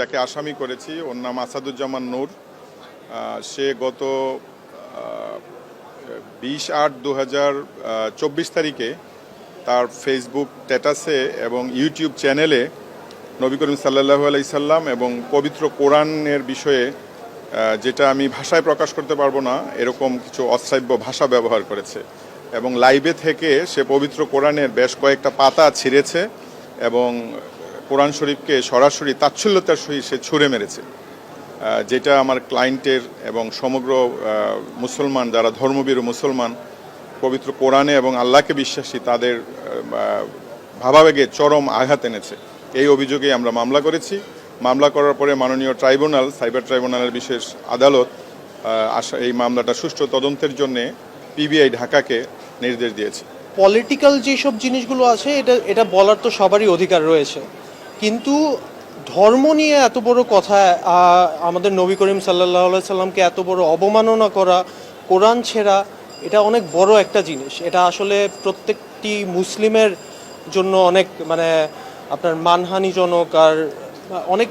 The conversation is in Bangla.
যাকে আসামি করেছি, ওর নাম আসাদুজ্জামান নূর। সে গত বিশ আট দু চব্বিশ তারিখে তার ফেসবুক স্ট্যাটাসে এবং ইউটিউব চ্যানেলে নবী করিম সাল্লাহ আলাইসাল্লাম এবং পবিত্র কোরআনের বিষয়ে যেটা আমি ভাষায় প্রকাশ করতে পারব না, এরকম কিছু অশ্রাব্য ভাষা ব্যবহার করেছে। এবং লাইভে থেকে সে পবিত্র কোরআনের বেশ কয়েকটা পাতা ছিঁড়েছে এবং কোরআন শরীফকে সরাসরি তাচ্ছল্যতার সহিত সে ছুঁড়ে মেরেছে যেটা আমার ক্লায়েন্টের এবং সমগ্র মুসলমান, যারা ধর্মবীর মুসলমান, পবিত্র কোরআনে এবং আল্লাহকে বিশ্বাসী, তাদের ভাবাবেগে চরম আঘাত এনেছে। এই অভিযোগে আমরা মামলা করেছি। মামলা করার পরে মাননীয় ট্রাইব্যুনাল, সাইবার ট্রাইব্যুনালের বিশেষ আদালত আশা- এই মামলাটা সুষ্ঠু তদন্তের জন্য পিবিআই ঢাকাকে নির্দেশ দিয়েছে। পলিটিক্যাল যেসব জিনিসগুলো আছে, এটা এটা বলার তো সবারই অধিকার রয়েছে। কিন্তু ধর্ম নিয়ে এত বড় কথা আমাদের নবী করিম সাল্লাহ সাল্লামকে এত বড় অবমাননা করা, কোরআন ছেঁড়া, এটা অনেক বড় একটা জিনিস। এটা আসলে প্রত্যেকটি মুসলিমের জন্য অনেক মানে আপনার মানহানিজনক আর অনেক